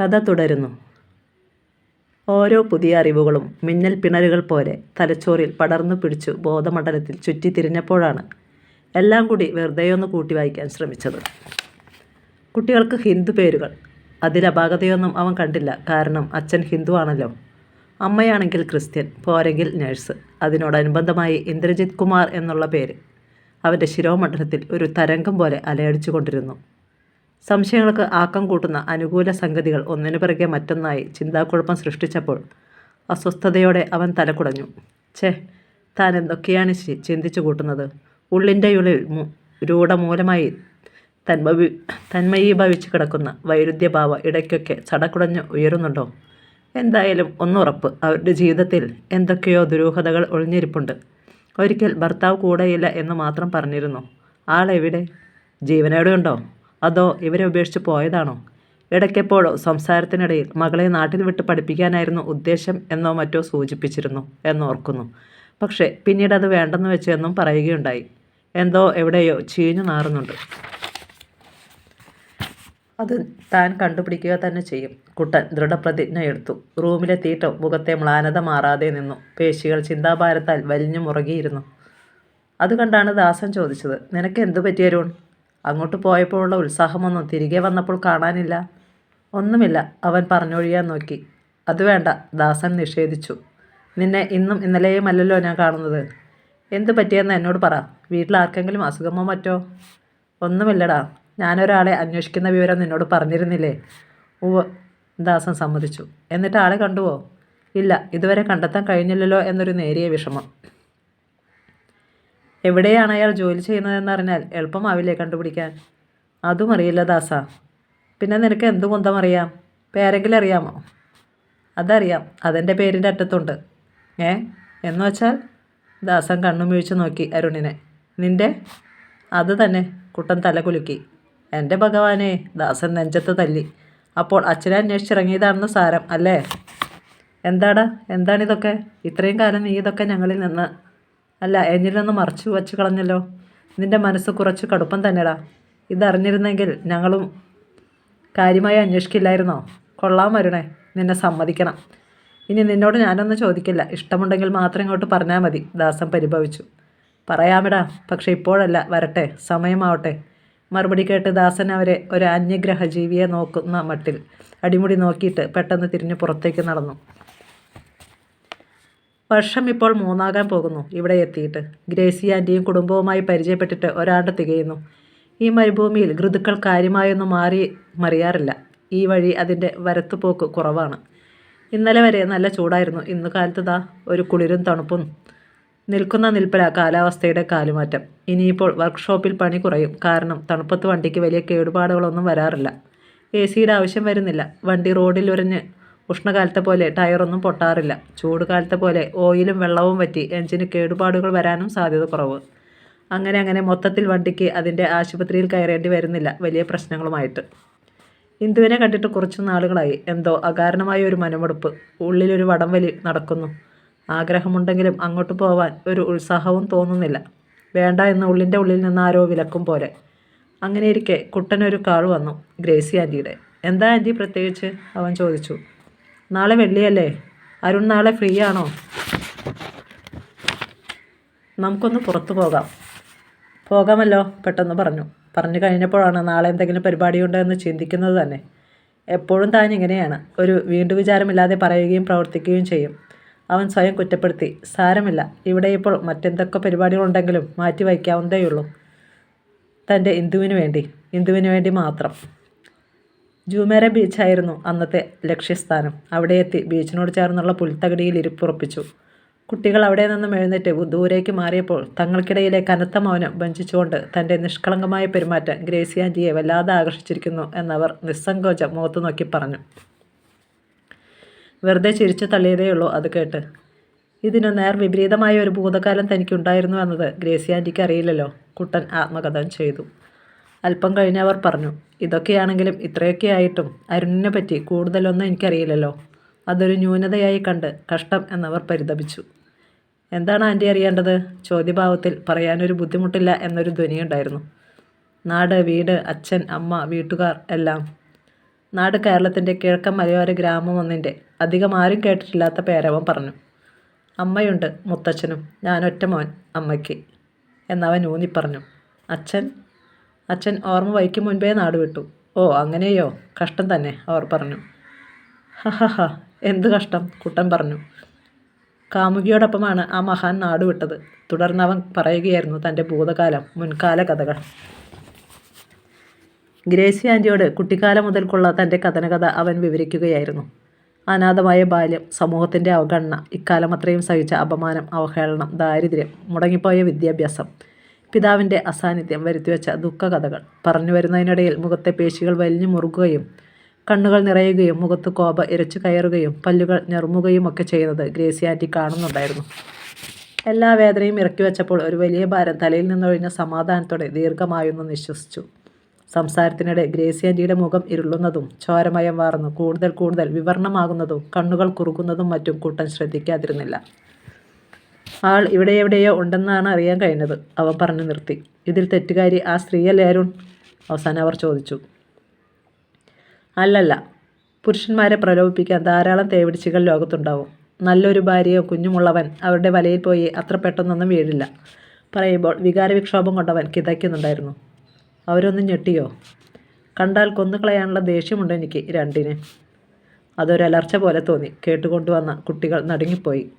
കഥ തുടരുന്നു. ഓരോ പുതിയ അറിവുകളും മിന്നൽ പിണരുകൾ പോലെ തലച്ചോറിൽ പടർന്നു പിടിച്ചു ബോധമണ്ഡലത്തിൽ ചുറ്റിത്തിരിഞ്ഞപ്പോഴാണ് എല്ലാം കൂടി വെറുതെയൊന്ന് കൂട്ടി വായിക്കാൻ ശ്രമിച്ചത്. കുട്ടികൾക്ക് ഹിന്ദു പേരുകൾ. അതിലപാകതയൊന്നും അവൻ കണ്ടില്ല. കാരണം അച്ഛൻ ഹിന്ദു ആണല്ലോ. അമ്മയാണെങ്കിൽ ക്രിസ്ത്യൻ പോരെങ്കിൽ നഴ്സ്. അതിനോടനുബന്ധമായി ഇന്ദ്രജിത് കുമാർ എന്നുള്ള പേര്. അവന്റെ ശിരോമണ്ഡലത്തിൽ ഒരു തരംഗം പോലെ അലയടിച്ചു കൊണ്ടിരുന്നു സംശയങ്ങൾക്ക് ആക്കം കൂട്ടുന്ന അനുകൂല സംഗതികൾ ഒന്നിനു പിറകെ മറ്റൊന്നായി ചിന്താക്കുഴപ്പം സൃഷ്ടിച്ചപ്പോൾ അസ്വസ്ഥതയോടെ അവൻ തലകുടഞ്ഞു. ഛേ താൻ എന്തൊക്കെയാണ് ചിന്തിച്ചു കൂട്ടുന്നത്? ഉള്ളിന്റെ ഉള്ളിൽ രൂഢമൂലമായി തന്മവി തന്മയീഭവിച്ച് കിടക്കുന്ന വൈരുദ്ധ്യഭാവ ഇടയ്ക്കൊക്കെ ചടക്കുടഞ്ഞ് ഉയരുന്നുണ്ടോ? എന്തായാലും ഒന്നുറപ്പ് അവരുടെ ജീവിതത്തിൽ എന്തൊക്കെയോ ദുരൂഹതകൾ ഒളിഞ്ഞിരിപ്പുണ്ട്. ഒരിക്കൽ ഭർത്താവ് കൂടെയില്ല എന്ന് മാത്രം പറഞ്ഞിരുന്നു. ആളെവിടെ? ജീവനോടെ ഉണ്ടോ അതോ ഇവരെ ഉപേക്ഷിച്ച് പോയതാണോ? ഇടയ്ക്കെപ്പോഴോ സംസാരത്തിനിടയിൽ മകളെ നാട്ടിൽ വിട്ട് പഠിപ്പിക്കാനായിരുന്നു ഉദ്ദേശം എന്നോ മറ്റോ സൂചിപ്പിച്ചിരുന്നു എന്നോർക്കുന്നു പക്ഷേ പിന്നീട് അത് വേണ്ടെന്ന് വെച്ച് എന്നും പറയുകയുണ്ടായി. എന്തോ എവിടെയോ ചീഞ്ഞു നാറുന്നുണ്ട്. അത് താൻ കണ്ടുപിടിക്കുക തന്നെ ചെയ്യും. കുട്ടൻ ദൃഢപ്രതിജ്ഞ എടുത്തു. റൂമിലെ തീറ്റം മുഖത്തെ മ്ലാനത മാറാതെ നിന്നു. പേശികൾ ചിന്താഭാരത്താൽ വലിഞ്ഞു മുറുകിയിരുന്നു. അത് കണ്ടാണ് ദാസൻ ചോദിച്ചത് നിനക്ക് എന്തു പറ്റി അരുൺ? അങ്ങോട്ട് പോയപ്പോഴുള്ള ഉത്സാഹമൊന്നും തിരികെ വന്നപ്പോൾ കാണാനില്ല. ഒന്നുമില്ല. അവൻ പറഞ്ഞൊഴിയാൻ നോക്കി. അത് വേണ്ട. ദാസൻ നിഷേധിച്ചു. നിന്നെ ഇന്നും ഇന്നലെയും അല്ലല്ലോ ഞാൻ കാണുന്നത്. എന്ത് പറ്റിയെന്ന് എന്നോട് പറ. വീട്ടിൽ ആർക്കെങ്കിലും അസുഖമോ മറ്റോ? ഒന്നുമില്ലടാ. ഞാനൊരാളെ അന്വേഷിക്കുന്ന വിവരം നിന്നോട് പറഞ്ഞിരുന്നില്ലേ? ഉവ് ദാസൻ സമ്മതിച്ചു. എന്നിട്ട് ആളെ കണ്ടുവോ? ഇല്ല. ഇതുവരെ കണ്ടെത്താൻ കഴിഞ്ഞില്ലല്ലോ എന്നൊരു നേരിയ വിഷമം. എവിടെയാണ് അയാൾ ജോലി ചെയ്യുന്നതെന്ന് അറിഞ്ഞാൽ എളുപ്പമാവില്ലേ കണ്ടുപിടിക്കാൻ? അതും അറിയില്ല ദാസ. പിന്നെ നിനക്ക് എന്ത് കുന്തം അറിയാം? പേരെങ്കിലും അറിയാമോ? അതറിയാം. അതെന്റെ പേരിന്റെ അറ്റത്തുണ്ട്. ഏ? എന്ന് വെച്ചാൽ ദാസൻ കണ്ണും വീഴ്ച നോക്കി അരുണിനെ. നിന്റെ അത് തന്നെ. കുട്ടൻ തല കുലുക്കി. എന്റെ ഭഗവാനെ ദാസൻ നെഞ്ചത്ത് തല്ലി. അപ്പോൾ അച്ഛനെ അന്വേഷിച്ചിറങ്ങിയതാണെന്ന് സാരം അല്ലേ? എന്താടാ? എന്താണിതൊക്കെ ഇത്രയും കാലം നീ ഇതൊക്കെ ഞങ്ങളിൽ നിന്ന് അല്ല എന്നിലൊന്ന് മറച്ചു വച്ച് കളഞ്ഞല്ലോ. നിന്റെ മനസ്സ് കുറച്ച് കടുപ്പം തന്നെടാ. ഇതറിഞ്ഞിരുന്നെങ്കിൽ ഞങ്ങളും കാര്യമായി അന്വേഷിക്കില്ലായിരുന്നോ? കൊള്ളാം വരുണേ. നിന്നെ സമ്മതിക്കണം. ഇനി നിന്നോട് ഞാനൊന്നും ചോദിക്കില്ല. ഇഷ്ടമുണ്ടെങ്കിൽ മാത്രം ഇങ്ങോട്ട് പറഞ്ഞാൽ മതി. ദാസൻ പരിഭവിച്ചു. പറയാമിടാ പക്ഷേ ഇപ്പോഴല്ല. വരട്ടെ സമയമാവട്ടെ. മറുപടി കേട്ട് ദാസൻ അവരെ ഒരു അന്യഗ്രഹ ജീവിയെ നോക്കുന്ന മട്ടിൽ അടിമുടി നോക്കിയിട്ട് പെട്ടെന്ന് തിരിഞ്ഞ് പുറത്തേക്ക് നടന്നു. വർഷം ഇപ്പോൾ മൂന്നാകാൻ പോകുന്നു. ഇവിടെ എത്തിയിട്ട് ഗ്രേസി ആന്റിയും കുടുംബവുമായി പരിചയപ്പെട്ടിട്ട് ഒരാണ്ട് തികയുന്നു. ഈ മരുഭൂമിയിൽ ഋതുക്കൾ കാര്യമായൊന്നും മാറി മറിയാറില്ല. ഈ വഴി അതിന്റെ വരത്തുപോക്ക് കുറവാണ്. ഇന്നലെ വരെ നല്ല ചൂടായിരുന്നു. ഇന്ന് കാലത്ത് ദാ ഒരു കുളിരും തണുപ്പും നിൽക്കുന്ന നിൽപ്പില കാലാവസ്ഥയുടെ കാലുമാറ്റം. ഇനിയിപ്പോൾ വർക്ക്ഷോപ്പിൽ പണി കുറയും. കാരണം തണുപ്പത്ത് വണ്ടിക്ക് വലിയ കേടുപാടുകളൊന്നും വരാറില്ല. എ സിയുടെ ആവശ്യം വരുന്നില്ല. വണ്ടി റോഡിൽ ഉരഞ്ഞ് ഉഷ്ണകാലത്തെ പോലെ ടയറൊന്നും പൊട്ടാറില്ല. ചൂട് കാലത്തെ പോലെ ഓയിലും വെള്ളവും വറ്റി എഞ്ചിന് കേടുപാടുകൾ വരാനും സാധ്യത കുറവ്. അങ്ങനെ അങ്ങനെ മൊത്തത്തിൽ വണ്ടിക്ക് അതിന്റെ ആശുപത്രിയിൽ കയറേണ്ടി വരുന്നില്ല വലിയ പ്രശ്നങ്ങളുമായിട്ട്. ഇന്ദുവിനെ കണ്ടിട്ട് കുറച്ച് നാളുകളായി. എന്തോ അകാരണമായ ഒരു മനമെടുപ്പ്. ഉള്ളിലൊരു വടംവലി നടക്കുന്നു. ആഗ്രഹമുണ്ടെങ്കിലും അങ്ങോട്ട് പോവാൻ ഒരു ഉത്സാഹവും തോന്നുന്നില്ല. വേണ്ട എന്ന് ഉള്ളിന്റെ ഉള്ളിൽ നിന്ന് ആരോ വിലക്കും പോലെ. അങ്ങനെയിരിക്കെ കുട്ടനൊരു കാൾ വന്നു ഗ്രേസി ആന്റിയുടെ. എന്താ ആന്റി പ്രത്യേകിച്ച്? അവൻ ചോദിച്ചു. നാളെ വെള്ളിയല്ലേ? അരുൺ നാളെ ഫ്രീ ആണോ നമുക്കൊന്ന് പുറത്തു പോകാം. പോകാമല്ലോ പെട്ടെന്ന് പറഞ്ഞു. പറഞ്ഞു കഴിഞ്ഞപ്പോഴാണ് നാളെ എന്തെങ്കിലും പരിപാടിയുണ്ടോ എന്ന് ചിന്തിക്കുന്നത് തന്നെ. എപ്പോഴും താൻ ഇങ്ങനെയാണ്. ഒരു വീണ്ടു വിചാരമില്ലാതെ പറയുകയും പ്രവർത്തിക്കുകയും ചെയ്യും. അവൻ സ്വയം കുറ്റപ്പെടുത്തി. സാരമില്ല. ഇവിടെ ഇപ്പോൾ മറ്റെന്തൊക്കെ പരിപാടികളുണ്ടെങ്കിലും മാറ്റി വയ്ക്കാവുന്നതേയുള്ളൂ. തന്റെ ഇന്ദുവിന് വേണ്ടി. ഇന്ദുവിന് വേണ്ടി മാത്രം. ജൂമേര ബീച്ചായിരുന്നു അന്നത്തെ ലക്ഷ്യസ്ഥാനം. അവിടെ എത്തി ബീച്ചിനോട് ചേർന്നുള്ള പുൽത്തകടിയിൽ ഇരിപ്പുറപ്പിച്ചു. കുട്ടികൾ അവിടെ നിന്നും എഴുന്നേറ്റ് ദൂരേക്ക് മാറിയപ്പോൾ തങ്ങൾക്കിടയിലെ കനത്ത മൗനം വഞ്ചിച്ചുകൊണ്ട് തന്റെ നിഷ്കളങ്കമായ പെരുമാറ്റം ഗ്രേസിയാൻജിയെ വല്ലാതെ ആകർഷിച്ചിരിക്കുന്നു എന്നവർ നിസ്സങ്കോചം മുഖത്ത് നോക്കി പറഞ്ഞു. വെറുതെ ചിരിച്ചു തള്ളിയതേയുള്ളൂ അത് കേട്ട്. ഇതിനു നേർ വിപരീതമായ ഒരു ഭൂതകാലം തനിക്കുണ്ടായിരുന്നു എന്നത് ഗ്രേസിയാന്റിക്ക് അറിയില്ലല്ലോ. കുട്ടൻ ആത്മകഥം ചെയ്തു. അല്പം കഴിഞ്ഞവർ പറഞ്ഞു ഇതൊക്കെയാണെങ്കിലും ഇത്രയൊക്കെ ആയിട്ടും അരുണിനെ പറ്റി കൂടുതലൊന്നും എനിക്കറിയില്ലല്ലോ. അതൊരു ന്യൂനതയായി കണ്ട് കഷ്ടം എന്നവർ പരിതപിച്ചു. എന്താണ് ആന്റി അറിയേണ്ടത്? ചോദ്യഭാവത്തിൽ പറയാനൊരു ബുദ്ധിമുട്ടില്ല എന്നൊരു ധ്വനിയുണ്ടായിരുന്നു. നാട് വീട് അച്ഛൻ അമ്മ വീട്ടുകാർ എല്ലാം. നാട് കേരളത്തിന്റെ കിഴക്കൻ മലയോര ഗ്രാമം ഒന്നിന്റെ അധികം ആരും കേട്ടിട്ടില്ലാത്ത പേരവൻ പറഞ്ഞു. അമ്മയുണ്ട് മുത്തച്ഛനും ഞാനൊറ്റ മോൻ അമ്മയ്ക്ക് എന്നവൻ ഊന്നിപ്പറഞ്ഞു അച്ഛൻ? അച്ഛൻ ഓർമ്മ വയ്ക്കും മുൻപേ നാട് വിട്ടു. ഓ അങ്ങനെയോ? കഷ്ടം തന്നെ അവർ പറഞ്ഞു. ഹഹഹ എന്ത് കഷ്ടം കുട്ടൻ പറഞ്ഞു. കാമുകിയോടൊപ്പമാണ് ആ മഹാൻ നാട് വിട്ടത്. തുടർന്ന് അവൻ പറയുകയായിരുന്നു തന്റെ ഭൂതകാലം മുൻകാല കഥകൾ. ഗ്രേസി ആന്റിയോട് കുട്ടിക്കാലം മുതൽക്കുള്ള തന്റെ കഥനകഥ അവൻ വിവരിക്കുകയായിരുന്നു. അനാഥമായ ബാല്യം സമൂഹത്തിന്റെ അവഗണന ഇക്കാലം അത്രയും സഹിച്ച അപമാനം അവഹേളനം ദാരിദ്ര്യം മുടങ്ങിപ്പോയ വിദ്യാഭ്യാസം പിതാവിന്റെ അസാന്നിധ്യം വരുത്തിവെച്ച ദുഃഖകഥകൾ. പറഞ്ഞു വരുന്നതിനിടയിൽ മുഖത്തെ പേശികൾ വലിഞ്ഞു മുറുകുകയും കണ്ണുകൾ നിറയുകയും മുഖത്ത് കോപ ഇരച്ചു കയറുകയും പല്ലുകൾ ഞെറുമുകയും ഒക്കെ ചെയ്യുന്നത് ഗ്രേസിയാറ്റി കാണുന്നുണ്ടായിരുന്നു. എല്ലാ വേദനയും ഇറക്കി വെച്ചപ്പോൾ ഒരു വലിയ ഭാരം തലയിൽ നിന്നൊഴിഞ്ഞ സമാധാനത്തോടെ ദീർഘമായൊന്ന് നിശ്വസിച്ചു. സംസാരത്തിനിടെ ഗ്രേസി ആന്റിയുടെ മുഖം ഇരുളുന്നതും ചോരമയം വാർന്നു. കൂടുതൽ കൂടുതൽ വിവരണമാകുന്നതും കണ്ണുകൾ കുറുകുന്നതും മറ്റും കൂട്ടൻ ശ്രദ്ധിക്കാതിരുന്നില്ല. ആൾ ഇവിടെ എവിടെയോ ഉണ്ടെന്നാണ് അറിയാൻ കഴിഞ്ഞത്. അവൻ പറഞ്ഞു നിർത്തി. ഇതിൽ തെറ്റുകാരി ആ സ്ത്രീയല്ലേ അരുൺ? അവസാനം അവർ ചോദിച്ചു. അല്ലല്ല. പുരുഷന്മാരെ പ്രലോഭിപ്പിക്കാൻ ധാരാളം തേവിടിച്ചുകൾ ലോകത്തുണ്ടാവും. നല്ലൊരു ഭാര്യയോ കുഞ്ഞുമുള്ളവൻ അവരുടെ വലയിൽ പോയി അത്ര പെട്ടെന്നൊന്നും വീഴില്ല. പറയുമ്പോൾ വികാരവിക്ഷോഭം കൊണ്ടവൻ കിതയ്ക്കുന്നുണ്ടായിരുന്നു. അവരൊന്നും ഞെട്ടിയോ? കണ്ടാൽ കൊന്നുകളയാനുള്ള ദേഷ്യമുണ്ട് എനിക്ക് രണ്ടിന് അതൊരലർച്ച പോലെ തോന്നി. കേട്ടുകൊണ്ടുവന്ന കുട്ടികൾ നടുങ്ങിപ്പോയി.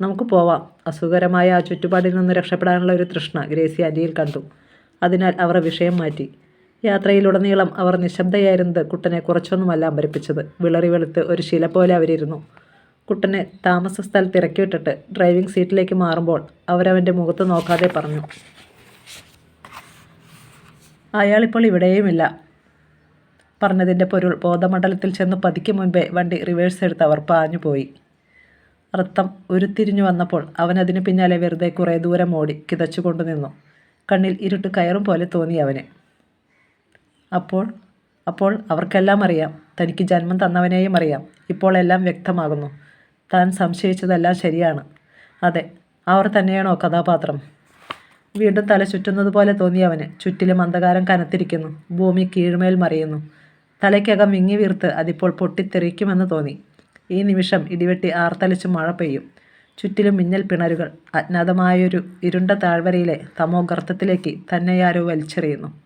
നമുക്ക് പോവാം. അസുഖകരമായ ആ ചുറ്റുപാടിൽ നിന്ന് രക്ഷപ്പെടാനുള്ള ഒരു തൃഷ്ണ ഗ്രേസി ആന്റിയിൽ കണ്ടു. അതിനാൽ അവർ വിഷയം മാറ്റി. യാത്രയിലുടനീളം അവർ നിശബ്ദയായിരുന്നത് കുട്ടനെ കുറച്ചൊന്നുമല്ല അമ്പരിപ്പിച്ചത്. വിളറി വെളുത്ത് ഒരു ശില പോലെ അവരിരുന്നു. കുട്ടനെ താമസ സ്ഥലത്ത് ഇറക്കിവിട്ടിട്ട് ഡ്രൈവിംഗ് സീറ്റിലേക്ക് മാറുമ്പോൾ അവരവന്റെ മുഖത്ത് നോക്കാതെ പറഞ്ഞു. അയാളിപ്പോൾ ഇവിടെയുമില്ല പറഞ്ഞതിന്റെ പൊരുൾ ബോധമണ്ഡലത്തിൽ ചെന്ന് പതിക്കും മുൻപേ വണ്ടി റിവേഴ്സ് എടുത്ത് അവർ പാഞ്ഞു പോയി അർത്ഥം ഉരുത്തിരിഞ്ഞു വന്നപ്പോൾ അവൻ അതിന് പിന്നാലെ വെറുതെ കുറേ ദൂരം ഓടി കിതച്ചുകൊണ്ടു നിന്നു. കണ്ണിൽ ഇരുട്ട് കയറും പോലെ തോന്നി അവന്. അപ്പോൾ അപ്പോൾ അവർക്കെല്ലാം അറിയാം. തനിക്ക് ജന്മം തന്നവനെയും അറിയാം. ഇപ്പോൾ എല്ലാം വ്യക്തമാകുന്നു. താൻ സംശയിച്ചതെല്ലാം ശരിയാണ്. അതെ അവർ തന്നെയാണോ കഥാപാത്രം? വീണ്ടും തല ചുറ്റുന്നത് പോലെ തോന്നി അവന്. ചുറ്റിലും അന്ധകാരം കനത്തിരിക്കുന്നു. ഭൂമി കീഴ്മേൽ മറിയുന്നു. തലയ്ക്കകം വിങ്ങി വീർത്ത് അതിപ്പോൾ പൊട്ടിത്തെറിക്കുമെന്ന് തോന്നി. ഈ നിമിഷം ഇടിവെട്ടി ആർത്തലിച്ച് മഴ പെയ്യും. ചുറ്റിലും മിന്നൽ പിണരുകൾ. അജ്ഞാതമായൊരു ഇരുണ്ട താഴ്വരയിലെ തമോ ഗർത്തത്തിലേക്ക് തന്നെയാരോ വലിച്ചെറിയുന്നു.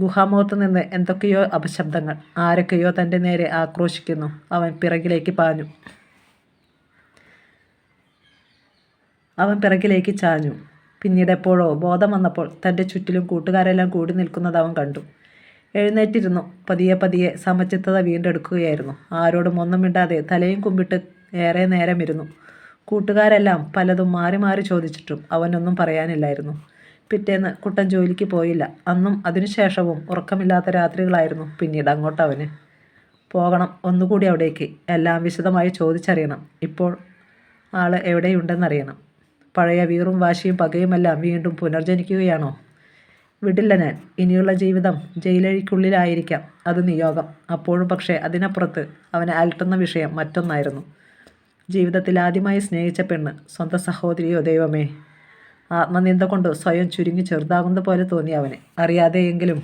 ഗുഹാമുഖത്ത് നിന്ന് എന്തൊക്കെയോ അപശബ്ദങ്ങൾ. ആരൊക്കെയോ തന്റെ നേരെ ആക്രോശിക്കുന്നു. അവൻ പിറകിലേക്ക് പാഞ്ഞു. അവൻ പിറകിലേക്ക് ചാഞ്ഞു. പിന്നീട് എപ്പോഴോ ബോധം വന്നപ്പോൾ തന്റെ ചുറ്റിലും കൂട്ടുകാരെല്ലാം കൂടി നിൽക്കുന്നത് അവൻ കണ്ടു. എഴുന്നേറ്റിരുന്നു. പതിയെ പതിയെ സമചിത്തത വീണ്ടെടുക്കുകയായിരുന്നു. ആരോടും ഒന്നും മിണ്ടാതെ തലയും കുമ്പിട്ട് ഏറെ നേരം ഇരുന്നു കൂട്ടുകാരെല്ലാം പലതും മാറി മാറി ചോദിച്ചിട്ടും അവനൊന്നും പറയാനില്ലായിരുന്നു. പിറ്റേന്ന് കുട്ടൻ ജോലിക്ക് പോയില്ല. അന്നും അതിനുശേഷവും ഉറക്കമില്ലാത്ത രാത്രികളായിരുന്നു പിന്നീട് അങ്ങോട്ട് അവന്. പോകണം ഒന്നുകൂടി അവിടേക്ക്. എല്ലാം വിശദമായി ചോദിച്ചറിയണം. ഇപ്പോൾ ആൾ എവിടെയുണ്ടെന്നറിയണം. പഴയ വീറും വാശിയും പകയുമെല്ലാം വീണ്ടും പുനർജനിക്കുകയാണോ? വിടില്ല ഞാൻ. ഇനിയുള്ള ജീവിതം ജയിലഴിക്കുള്ളിലായിരിക്കാം. അത് നിയോഗം. അപ്പോഴും പക്ഷേ അതിനപ്പുറത്ത് അവനെ അലട്ടുന്ന വിഷയം മറ്റൊന്നായിരുന്നു. ജീവിതത്തിൽ ആദ്യമായി സ്നേഹിച്ച പെണ്ണ്. സ്വന്തം സഹോദരിയോ ദൈവമേ. ആത്മനിന്ദ കൊണ്ട് സ്വയം ചുരുങ്ങി ചെറുതാകുന്ന പോലെ തോന്നി അവന്. അറിയാതെയെങ്കിലും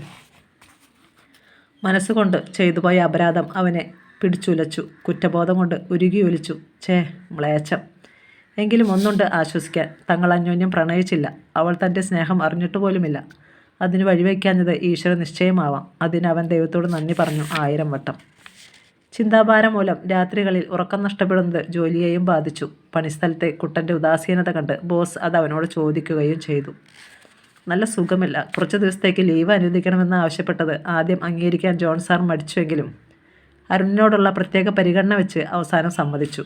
മനസ്സുകൊണ്ട് ചെയ്തുപോയ അപരാധം അവനെ പിടിച്ചുലച്ചു. കുറ്റബോധം കൊണ്ട് ഉരുകി ഒലിച്ചു. ചേ മ്ലേച്ഛം എങ്കിലും ഒന്നുണ്ട് ആശ്വസിക്കാൻ. തങ്ങൾ അന്യോന്യം പ്രണയിച്ചില്ല. അവൾ തന്റെ സ്നേഹം അറിഞ്ഞിട്ട് പോലുമില്ല അതിന് വഴിവെക്കാഞ്ഞത് ഈശ്വര നിശ്ചയമാവാം. അതിന് അവൻ ദൈവത്തോട് നന്ദി പറഞ്ഞു. ആയിരം വട്ടം. ചിന്താഭാരം മൂലം രാത്രികളിൽ ഉറക്കം നഷ്ടപ്പെടുന്നത് ജോലിയെയും ബാധിച്ചു. പണിസ്ഥലത്തെ കുട്ടന്റെ ഉദാസീനത കണ്ട് ബോസ് അത് അവനോട് ചോദിക്കുകയും ചെയ്തു. നല്ല സുഖമില്ല. കുറച്ച് ദിവസത്തേക്ക് ലീവ് അനുവദിക്കണമെന്ന് ആവശ്യപ്പെട്ടത് ആദ്യം അംഗീകരിക്കാൻ ജോൺ സാർ മടിച്ചുവെങ്കിലും അരുണിനോടുള്ള പ്രത്യേക പരിഗണന വെച്ച് അവസാനം സമ്മതിച്ചു.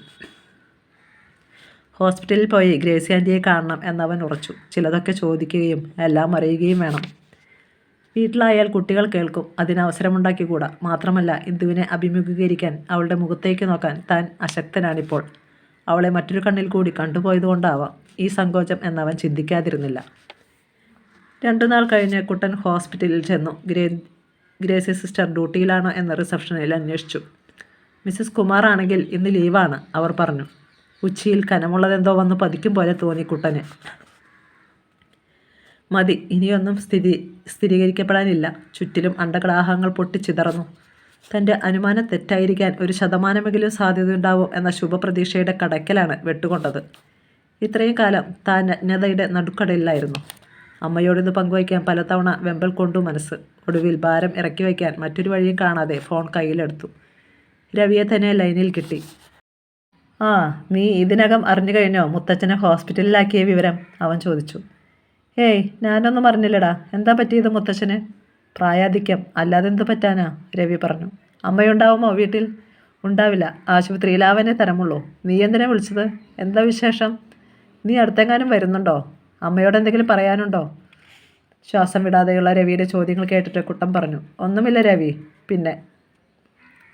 ഹോസ്പിറ്റലിൽ പോയി ഗ്രേസി കാണണം എന്നവൻ ഉറച്ചു. ചിലതൊക്കെ ചോദിക്കുകയും എല്ലാം അറിയുകയും വേണം. വീട്ടിലായാൽ കുട്ടികൾ കേൾക്കും. അതിന് അവസരമുണ്ടാക്കിക്കൂടാ മാത്രമല്ല ഇന്ദുവിനെ അഭിമുഖീകരിക്കാൻ അവളുടെ മുഖത്തേക്ക് നോക്കാൻ താൻ അശക്തനാണിപ്പോൾ. അവളെ മറ്റൊരു കണ്ണിൽ കൂടി കണ്ടുപോയതുകൊണ്ടാവാം ഈ സങ്കോചം എന്നവൻ ചിന്തിക്കാതിരുന്നില്ല. രണ്ടു നാൾ കഴിഞ്ഞ് കുട്ടൻ ഹോസ്പിറ്റലിൽ ചെന്നു. ഗ്രേ ഗ്രേസി സിസ്റ്റർ ഡ്യൂട്ടിയിലാണോ എന്ന് റിസപ്ഷനിൽ അന്വേഷിച്ചു. മിസ്സസ് കുമാർ ആണെങ്കിൽ ഇന്ന് ലീവാണ് അവർ പറഞ്ഞു. ഉച്ചിയിൽ കനമുള്ളതെന്തോ വന്ന് പതിക്കും പോലെ തോന്നി കുട്ടന്. മതി ഇനിയൊന്നും സ്ഥിതി സ്ഥിരീകരിക്കപ്പെടാനില്ല. ചുറ്റിലും അണ്ടകടാഹങ്ങൾ പൊട്ടിച്ചിതറന്നു തന്റെ അനുമാനം തെറ്റായിരിക്കാൻ ഒരു ശതമാനമെങ്കിലും സാധ്യതയുണ്ടാവും എന്ന ശുഭപ്രതീക്ഷയുടെ കടക്കലാണ് വെട്ടുകൊണ്ടത്. ഇത്രയും കാലം താൻ അജ്ഞതയുടെ നടുക്കടലിലായിരുന്നു. അമ്മയോടിത് പങ്കുവയ്ക്കാൻ പലതവണ വെമ്പൽ കൊണ്ടു മനസ്സ്. ഒടുവിൽ ഭാരം ഇറക്കി വയ്ക്കാൻ മറ്റൊരു വഴിയും കാണാതെ ഫോൺ കയ്യിലെടുത്തു. രവിയെ തന്നെ ലൈനിൽ കിട്ടി. ആ നീ ഇതിനകം അറിഞ്ഞു കഴിഞ്ഞോ? മുത്തച്ഛനെ ഹോസ്പിറ്റലിലാക്കിയ വിവരം? അവൻ ചോദിച്ചു. ഏയ് ഞാനൊന്നും അറിഞ്ഞില്ലടാ. എന്താ പറ്റിയത് മുത്തച്ഛന്? പ്രായാധിക്യം. അല്ലാതെ എന്ത് പറ്റാനാ? രവി പറഞ്ഞു. അമ്മയുണ്ടാവുമോ വീട്ടിൽ? ഉണ്ടാവില്ല. ആശുപത്രിയിൽ അവനെ തരമുള്ളൂ. നീ എന്തിനാ വിളിച്ചത്? എന്താ വിശേഷം? നീ അടുത്തെങ്ങാനും വരുന്നുണ്ടോ? അമ്മയോട് എന്തെങ്കിലും പറയാനുണ്ടോ? ശ്വാസം വിടാതെയുള്ള രവിയുടെ ചോദ്യങ്ങൾ കേട്ടിട്ട് കുട്ടം പറഞ്ഞു. ഒന്നുമില്ല രവി. പിന്നെ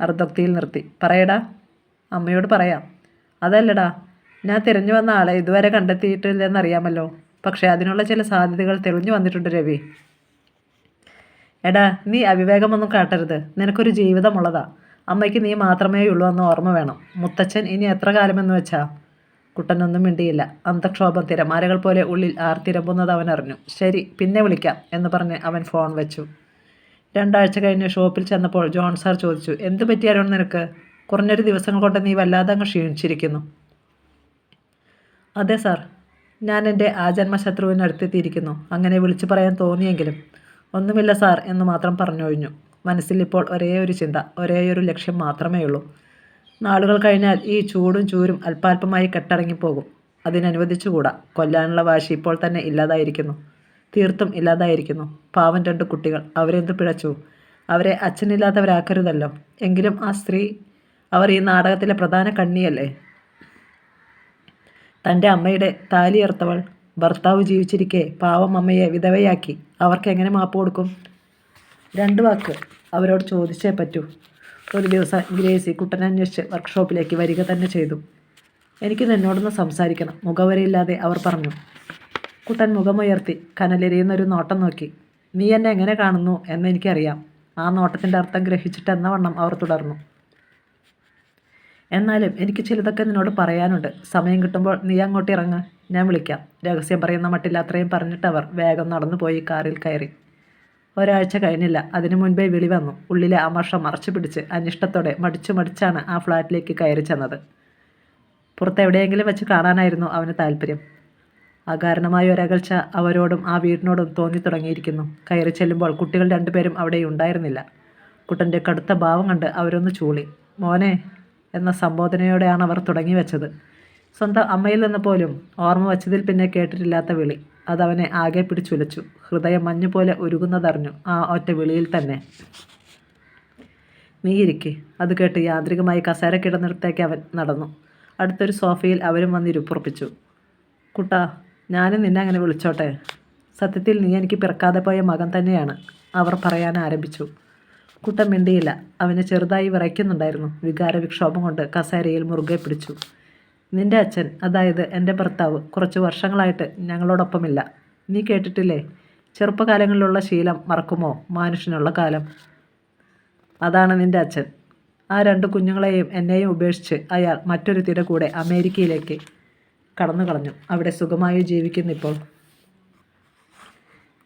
അർദ്ധക്തിയിൽ നിർത്തി. പറയടാ. അമ്മയോട് പറയാം. അതല്ലടാ ഞാൻ തിരഞ്ഞു വന്ന ആളെ ഇതുവരെ കണ്ടെത്തിയിട്ടില്ലെന്നറിയാമല്ലോ. പക്ഷേ അതിനുള്ള ചില സാധ്യതകൾ തെളിഞ്ഞു വന്നിട്ടുണ്ട് രവി. എടാ നീ അവിവേകമൊന്നും കാട്ടരുത്. നിനക്കൊരു ജീവിതമുള്ളതാ. അമ്മയ്ക്ക് നീ മാത്രമേ ഉള്ളൂ എന്ന് ഓർമ്മ വേണം. മുത്തച്ഛൻ ഇനി എത്ര കാലമെന്ന് വെച്ചാ? കുട്ടനൊന്നും മിണ്ടിയില്ല. അന്തക്ഷോഭം തിരമാലകൾ പോലെ ഉള്ളിൽ ആർത്തിരമ്പുന്നത് അവൻ അറിഞ്ഞു. ശരി പിന്നെ വിളിക്കാം എന്ന് പറഞ്ഞ് അവൻ ഫോൺ വെച്ചു. രണ്ടാഴ്ച കഴിഞ്ഞ് ഷോപ്പിൽ ചെന്നപ്പോൾ ജോൺ സാർ ചോദിച്ചു എന്ത് പറ്റിയാലോ നിനക്ക്? കുറഞ്ഞൊരു ദിവസങ്ങൾ കൊണ്ട് നീ വല്ലാതെ അങ്ങ് ക്ഷീണിച്ചിരിക്കുന്നു. അതെ സാർ ഞാൻ എന്റെ ആജന്മ അടുത്തെത്തിയിരിക്കുന്നു അങ്ങനെ വിളിച്ചു പറയാൻ തോന്നിയെങ്കിലും ഒന്നുമില്ല സാർ എന്ന് മാത്രം പറഞ്ഞൊഴിഞ്ഞു. മനസ്സിൽ ഇപ്പോൾ ഒരേ ഒരു ചിന്ത ഒരേ ഒരു ലക്ഷ്യം മാത്രമേ ഉള്ളൂ. നാളുകൾ കഴിഞ്ഞാൽ ഈ ചൂടും ചൂരും അല്പാൽപമായി കെട്ടടങ്ങിപ്പോകും. അതിനനുവദിച്ചുകൂടാ. കൊല്ലാനുള്ള വാശി ഇപ്പോൾ തന്നെ ഇല്ലാതായിരിക്കുന്നു. തീർത്തും ഇല്ലാതായിരിക്കുന്നു. പാവം രണ്ട് കുട്ടികൾ. അവരെന്ത് പിഴച്ചു? അവരെ അച്ഛനില്ലാത്തവരാക്കരുതല്ലോ. എങ്കിലും ആ സ്ത്രീ അവർ ഈ നാടകത്തിലെ പ്രധാന കണ്ണിയല്ലേ? തന്റെ അമ്മയുടെ താലിയർത്തവൾ ഭർത്താവ് ജീവിച്ചിരിക്കെ പാവം അമ്മയെ വിധവയാക്കി അവർക്ക് എങ്ങനെ മാപ്പ് കൊടുക്കും? രണ്ട് വാക്ക് അവരോട് ചോദിച്ചേ പറ്റൂ. ഒരു ദിവസം ഗ്രേസി കുട്ടനെ അന്വേഷിച്ച് വർക്ക്ഷോപ്പിലേക്ക് വരിക തന്നെ ചെയ്തു. എനിക്ക് നിന്നോടൊന്ന് സംസാരിക്കണം. മുഖവരയില്ലാതെ അവർ പറഞ്ഞു. കുട്ടൻ മുഖമുയർത്തി കനലെരിയുന്നൊരു നോട്ടം നോക്കി. നീ എന്നെ എങ്ങനെ കാണുന്നു എന്ന് എനിക്കറിയാം. ആ നോട്ടത്തിന്റെ അർത്ഥം ഗ്രഹിച്ചിട്ടെന്ന വണ്ണം അവർ തുടർന്നു. എന്നാലും എനിക്ക് ചിലതൊക്കെ നിന്നോട് പറയാനുണ്ട്. സമയം കിട്ടുമ്പോൾ നീ അങ്ങോട്ട് ഇറങ്ങ്. ഞാൻ വിളിക്കാം. രഹസ്യം പറയുന്ന മട്ടിൽ അത്രയും പറഞ്ഞിട്ട് അവർ വേഗം നടന്നു പോയി കാറിൽ കയറി. ഒരാഴ്ച കഴിഞ്ഞില്ല. അതിനു മുൻപേ വിളി വന്നു. ഉള്ളിലെ അമർഷം മറച്ചു പിടിച്ച് അനിഷ്ടത്തോടെ മടിച്ചു മടിച്ചാണ് ആ ഫ്ലാറ്റിലേക്ക് കയറി ചെന്നത്. പുറത്തെവിടെയെങ്കിലും വെച്ച് കാണാനായിരുന്നു അവന് താല്പര്യം. അകാരണമായ ഒരകൽച്ച അവരോടും ആ വീടിനോടും തോന്നി തുടങ്ങിയിരിക്കുന്നു. കയറി ചെല്ലുമ്പോൾ കുട്ടികൾ രണ്ടുപേരും അവിടെ ഉണ്ടായിരുന്നില്ല. കുട്ടന്റെ കടുത്ത ഭാവം കണ്ട് അവരൊന്ന് ചൂളി. മോനെ എന്ന സംബോധനയോടെയാണ് അവർ തുടങ്ങി വെച്ചത് സ്വന്തം അമ്മയിൽ നിന്ന് പോലും ഓർമ്മ വച്ചതിൽ പിന്നെ കേട്ടിട്ടില്ലാത്ത വിളി. അതവനെ ആകെ പിടിച്ചുലച്ചു. ഹൃദയം മഞ്ഞുപോലെ ഉരുകുന്നതറിഞ്ഞു ആ ഒറ്റ വിളിയിൽ തന്നെ. നീ ഇരിക്കെ അത് കേട്ട് യാന്ത്രികമായി കസേര കിടന്നിടത്തേക്ക് അവൻ നടന്നു. അടുത്തൊരു സോഫയിൽ അവരും വന്ന് ഇരുപ്പുറപ്പിച്ചു. കുട്ട ഞാനും നിന്നെ അങ്ങനെ വിളിച്ചോട്ടെ. സത്യത്തിൽ നീ എനിക്ക് പിറക്കാതെ പോയ മകൻ തന്നെയാണ് അവർ പറയാൻ ആരംഭിച്ചു. കുട്ടൻ മിണ്ടിയില്ല. അവനെ ചെറുതായി വിറയ്ക്കുന്നുണ്ടായിരുന്നു. വികാര വിക്ഷോഭം കൊണ്ട് കസേരയിൽ മുറുകെ പിടിച്ചു. നിന്റെ അച്ഛൻ അതായത് എന്റെ ഭർത്താവ് കുറച്ച് വർഷങ്ങളായിട്ട് ഞങ്ങളോടൊപ്പമില്ല. നീ കേട്ടിട്ടില്ലേ? ചെറുപ്പകാലങ്ങളിലുള്ള ശീലം മറക്കുമോ? മനുഷ്യനുള്ള കാലം. അതാണ് നിന്റെ അച്ഛൻ. ആ രണ്ട് കുഞ്ഞുങ്ങളെയും എന്നെയും ഉപേക്ഷിച്ച് അയാൾ മറ്റൊരു തിര കൂടെ അമേരിക്കയിലേക്ക് കടന്നു കളഞ്ഞു അവിടെ സുഖമായി ജീവിക്കുന്നു ഇപ്പോൾ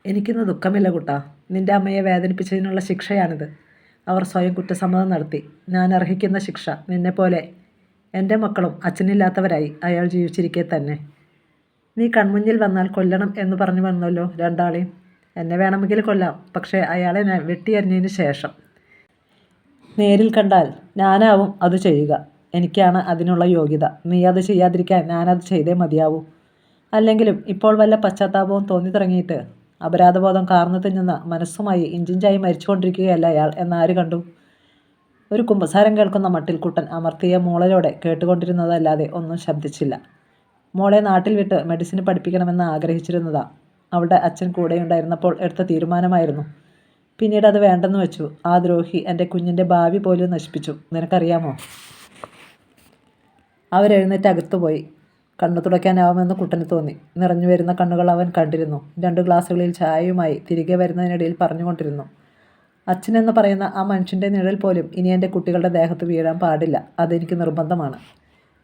എനിക്കിന്ന് ദുഃഖമില്ല കുട്ടാ. നിന്റെ അമ്മയെ വേദനിപ്പിച്ചതിനുള്ള ശിക്ഷയാണിത്. അവർ സ്വയം കുറ്റസമ്മതം നടത്തി. ഞാൻ അർഹിക്കുന്ന ശിക്ഷ നിന്നെപ്പോലെ എന്റെ മക്കളും അച്ഛനില്ലാത്തവരായി അയാൾ ജീവിച്ചിരിക്കെ തന്നെ. നീ കൺമുന്നിൽ വന്നാൽ കൊല്ലണം എന്ന് പറഞ്ഞു വന്നല്ലോ രണ്ടാളെയും. എന്നെ വേണമെങ്കിൽ കൊല്ലാം പക്ഷേ അയാളെ ഞാൻ വെട്ടിയറിഞ്ഞതിന് ശേഷം. നേരിൽ കണ്ടാൽ ഞാനാവും അത് ചെയ്യുക. എനിക്കാണ് അതിനുള്ള യോഗ്യത. നീ അത് ചെയ്യാതിരിക്കാൻ ഞാനത് ചെയ്തേ മതിയാവൂ. അല്ലെങ്കിലും ഇപ്പോൾ വല്ല പശ്ചാത്താപവും തോന്നി തുടങ്ങിയിട്ട് അപരാധബോധം കാർന്നു തിന്നുന്ന മനസ്സുമായി ഇഞ്ചിഞ്ചായി മരിച്ചുകൊണ്ടിരിക്കുകയല്ല അയാൾ എന്നാര് കണ്ടു? ഒരു കുമ്പസാരം കേൾക്കുന്ന മട്ടിൽക്കുട്ടൻ അമർത്തിയ മൂളലോടെ കേട്ടുകൊണ്ടിരുന്നതല്ലാതെ ഒന്നും ശബ്ദിച്ചില്ല. മോളെ നാട്ടിൽ വിട്ട് മെഡിസിൻ പഠിപ്പിക്കണമെന്ന് ആഗ്രഹിച്ചിരുന്നതാ. അവളുടെ അച്ഛൻ കൂടെയുണ്ടായിരുന്നപ്പോൾ എടുത്ത തീരുമാനമായിരുന്നു. പിന്നീട് അത് വേണ്ടെന്ന് വെച്ചു. ആ ദ്രോഹി എന്റെ കുഞ്ഞിന്റെ ഭാവി പോലും നശിപ്പിച്ചു. നിനക്കറിയാമോ? അവരെഴുന്നേറ്റ് അകത്തുപോയി. കണ്ണു തുടയ്ക്കാനാവുമെന്ന് കുട്ടന് തോന്നി. നിറഞ്ഞു വരുന്ന കണ്ണുകൾ അവൻ കണ്ടിരുന്നു. രണ്ട് ഗ്ലാസ്സുകളിൽ ചായയുമായി തിരികെ വരുന്നതിനിടയിൽ പറഞ്ഞുകൊണ്ടിരുന്നു. അച്ഛനെന്ന് പറയുന്ന ആ മനുഷ്യന്റെ നിഴൽ പോലും ഇനി എന്റെ കുട്ടികളുടെ ദേഹത്ത് വീഴാൻ പാടില്ല. അതെനിക്ക് നിർബന്ധമാണ്.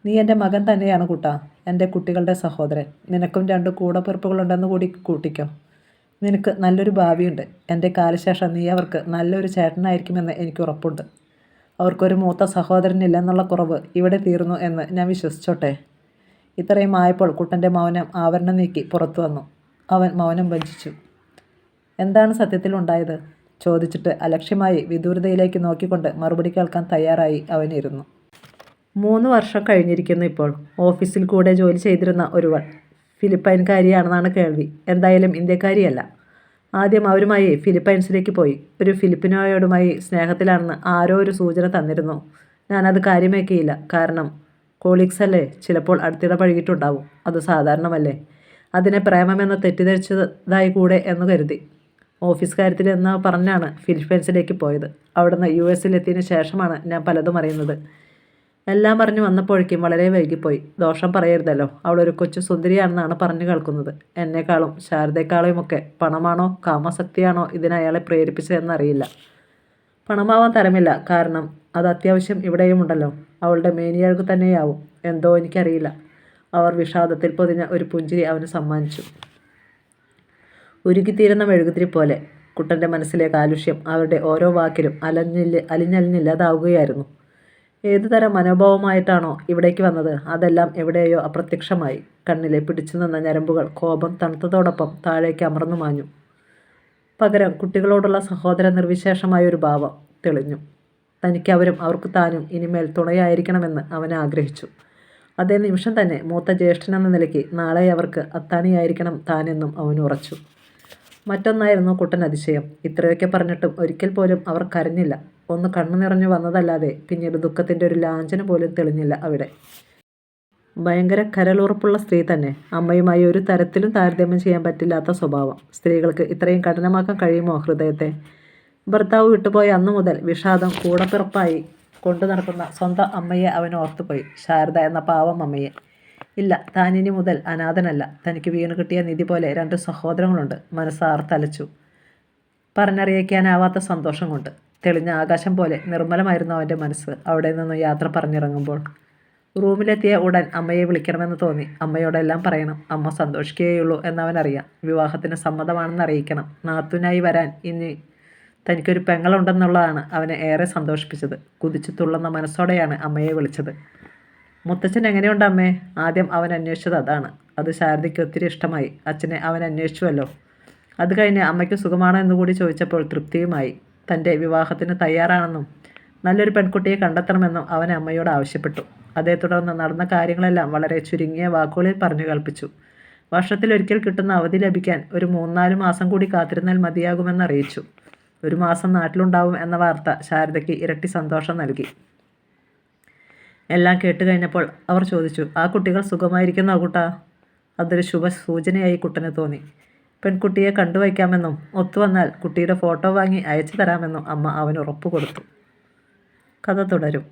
നീ എന്റെ മകൻ തന്നെയാണ് കുട്ടാ. എന്റെ കുട്ടികളുടെ സഹോദരൻ. നിനക്കും രണ്ട് കൂടപ്പിറപ്പുകളുണ്ടെന്ന് കൂടി കൂട്ടിക്കോ. നിനക്ക് നല്ലൊരു ഭാവിയുണ്ട്. എന്റെ കാലശേഷം നീ അവർക്ക് നല്ലൊരു ചേട്ടനായിരിക്കുമെന്ന് എനിക്ക് ഉറപ്പുണ്ട്. അവർക്കൊരു മൂത്ത സഹോദരനില്ലെന്നുള്ള കുറവ് ഇവിടെ തീർന്നു എന്ന് ഞാൻ വിശ്വസിച്ചോട്ടെ. ഇത്രയും ആയപ്പോൾ കുട്ടന്റെ മൗനം ആവരണം നീക്കി പുറത്തു വന്നു. അവൻ മൗനം വഞ്ചിച്ചു എന്താണ് സത്യത്തിൽ ഉണ്ടായത്? ചോദിച്ചിട്ട് അലക്ഷ്യമായി വിദൂരതയിലേക്ക് നോക്കിക്കൊണ്ട് മറുപടി കേൾക്കാൻ തയ്യാറായി അവനിരുന്നു. മൂന്ന് വർഷം കഴിഞ്ഞിരിക്കുന്നു ഇപ്പോൾ. ഓഫീസിൽ കൂടെ ജോലി ചെയ്തിരുന്ന ഒരുവൾ. ഫിലിപ്പൈൻകാരിയാണെന്നാണ് കേൾവി. എന്തായാലും ഇന്ത്യക്കാരിയല്ല. ആദ്യം അവരുമായി ഫിലിപ്പൈൻസിലേക്ക് പോയി. ഒരു ഫിലിപ്പിനോയോടുമായി സ്നേഹത്തിലാണെന്ന് ആരോ ഒരു സൂചന തന്നിരുന്നു. ഞാനത് കാര്യമാക്കിയില്ല. കാരണം കോളീഗ്സ് അല്ലേ ചിലപ്പോൾ അടുത്തിടെ പഴകിയിട്ടുണ്ടാവും. അത് സാധാരണമല്ലേ? അതിനെ പ്രേമമെന്ന് തെറ്റിദ്ധരിച്ചതായി കൂടെ എന്ന് കരുതി. ഓഫീസ് കാര്യത്തിൽ എന്ന് പറഞ്ഞാണ് ഫിലിപ്പൈൻസിലേക്ക് പോയത്. അവിടുന്ന് യു എസിലെത്തിയതിന് ശേഷമാണ് ഞാൻ പലതും അറിയുന്നത്. എല്ലാം പറഞ്ഞു വന്നപ്പോഴേക്കും വളരെ വൈകിപ്പോയി. ദോഷം പറയരുതല്ലോ. അവളൊരു കൊച്ചു സുന്ദരിയാണെന്നാണ് പറഞ്ഞു കേൾക്കുന്നത്. എന്നെക്കാളും ശാരദയെക്കാളെയുമൊക്കെ പണമാണോ കാമസക്തിയാണോ ഇതിനെ അയാളെ പ്രേരിപ്പിച്ചതെന്നറിയില്ല പണമാവാൻ തരമില്ല. കാരണം അത് അത്യാവശ്യം ഇവിടെയുമുണ്ടല്ലോ. അവളുടെ മേനിയാൾക്ക് തന്നെയാവും. എന്തോ എനിക്കറിയില്ല. അവർ വിഷാദത്തിൽ പൊതിഞ്ഞ ഒരു പുഞ്ചിരി അവന് സമ്മാനിച്ചു. ഉരുകിത്തീരുന്ന മെഴുകുതിരി പോലെ. കുട്ടന്റെ മനസ്സിലെ കാലുഷ്യം അവരുടെ ഓരോ വാക്കിലും അലഞ്ഞില്ല അലിഞ്ഞലിഞ്ഞില്ലാതാവുകയായിരുന്നു. ഏതുതരം മനോഭാവമായിട്ടാണോ ഇവിടേക്ക് വന്നത് അതെല്ലാം എവിടെയോ അപ്രത്യക്ഷമായി. കണ്ണിലെ പിടിച്ചു നിന്ന ഞരമ്പുകൾ കോപം തണുത്തതോടൊപ്പം താഴേക്ക് അമർന്നു മാഞ്ഞു. പകരം കുട്ടികളോടുള്ള സഹോദര നിർവിശേഷമായ ഒരു ഭാവം തെളിഞ്ഞു. തനിക്ക് അവരും അവർക്ക് താനും ഇനിമേൽ തുണയായിരിക്കണമെന്ന് അവൻ ആഗ്രഹിച്ചു. അതേ നിമിഷം തന്നെ മൂത്ത ജ്യേഷ്ഠനെന്ന നിലയ്ക്ക് നാളെ അവർക്ക് അത്താണിയായിരിക്കണം താനെന്നും അവൻ ഉറച്ചു. മറ്റൊന്നായിരുന്നു കുട്ടൻ അതിശയം. ഇത്രയൊക്കെ പറഞ്ഞിട്ടും ഒരിക്കൽ പോലും അവർ കരഞ്ഞില്ല. ഒന്ന് കണ്ണു നിറഞ്ഞു വന്നതല്ലാതെ പിന്നീട് ദുഃഖത്തിന്റെ ഒരു ലാഞ്ചന പോലും തെളിഞ്ഞില്ല അവിടെ. ഭയങ്കര കരലുറപ്പുള്ള സ്ത്രീ തന്നെ. അമ്മയുമായി ഒരു തരത്തിലും താരതമ്യം ചെയ്യാൻ പറ്റില്ലാത്ത സ്വഭാവം. സ്ത്രീകൾക്ക് ഇത്രയും കഠിനമാക്കാൻ കഴിയുമോ ഹൃദയത്തെ? ഭർത്താവ് വിട്ടുപോയ അന്നു മുതൽ വിഷാദം കൂടപ്പിറപ്പായി കൊണ്ടു നടക്കുന്ന സ്വന്തം അമ്മയെ അവൻ ഓർത്തുപോയി. ശാരദ എന്ന പാവം അമ്മയെ. ഇല്ല താനിനി മുതൽ അനാഥനല്ല. തനിക്ക് വീണ് കിട്ടിയ നിധി പോലെ രണ്ട് സഹോദരങ്ങളുണ്ട്. മനസ്സാർ തലച്ചു. പറഞ്ഞറിയിക്കാനാവാത്ത സന്തോഷം കൊണ്ട്. തെളിഞ്ഞ ആകാശം പോലെ നിർമ്മലമായിരുന്നു അവന്റെ മനസ്സ്. അവിടെ നിന്ന് യാത്ര പറഞ്ഞിറങ്ങുമ്പോൾ റൂമിലെത്തിയ ഉടൻ അമ്മയെ വിളിക്കണമെന്ന് തോന്നി. അമ്മയോടെല്ലാം പറയണം അമ്മ സന്തോഷിക്കുകയുള്ളൂ എന്നവനറിയാം. വിവാഹത്തിന് സമ്മതമാണെന്ന് അറിയിക്കണം. നാത്തുനായി വരാൻ ഇനി തനിക്കൊരു പെങ്ങളുണ്ടെന്നുള്ളതാണ് അവനെ ഏറെ സന്തോഷിപ്പിച്ചത്. കുതിച്ചു തുള്ളുന്ന മനസ്സോടെയാണ് അമ്മയെ വിളിച്ചത്. മുത്തച്ഛൻ എങ്ങനെയുണ്ട് അമ്മേ? ആദ്യം അവൻ അന്വേഷിച്ചത് അതാണ്. അത് ശാരദയ്ക്ക് ഒത്തിരി ഇഷ്ടമായി. അച്ഛനെ അവൻ അന്വേഷിച്ചുവല്ലോ. അത് കഴിഞ്ഞ് അമ്മയ്ക്ക് സുഖമാണോ എന്ന് കൂടി ചോദിച്ചപ്പോൾ തൃപ്തിയുമായി. തന്റെ വിവാഹത്തിന് തയ്യാറാണെന്നും നല്ലൊരു പെൺകുട്ടിയെ കണ്ടെത്തണമെന്നും അവൻ അമ്മയോട് ആവശ്യപ്പെട്ടു. അതേ തുടർന്ന് നടന്ന കാര്യങ്ങളെല്ലാം വളരെ ചുരുങ്ങിയ വാക്കുകളിൽ പറഞ്ഞു കൽപ്പിച്ചു വർഷത്തിലൊരിക്കൽ കിട്ടുന്ന അവധി ലഭിക്കാൻ ഒരു മൂന്നാൽ മാസം കൂടി കാത്തിരുന്നാൽ മതിയാകുമെന്ന് അറിയിച്ചു. ഒരു മാസം നാട്ടിലുണ്ടാവും എന്ന വാർത്ത ശാരദയ്ക്ക് ഇരട്ടി സന്തോഷം നൽകി. എല്ലാം കേട്ട് കഴിഞ്ഞപ്പോൾ അവർ ചോദിച്ചു ആ കുട്ടികൾ സുഖമായിരിക്കുന്നോ കൂട്ടാ അതൊരു ശുഭ സൂചനയായി കുട്ടന് തോന്നി. പെൺകുട്ടിയെ കണ്ടുവയ്ക്കാമെന്നും ഒത്തുവന്നാൽ കുട്ടിയുടെ ഫോട്ടോ വാങ്ങി അയച്ചു തരാമെന്നും അമ്മ അവന് ഉറപ്പ് കൊടുത്തു കഥ തുടരും.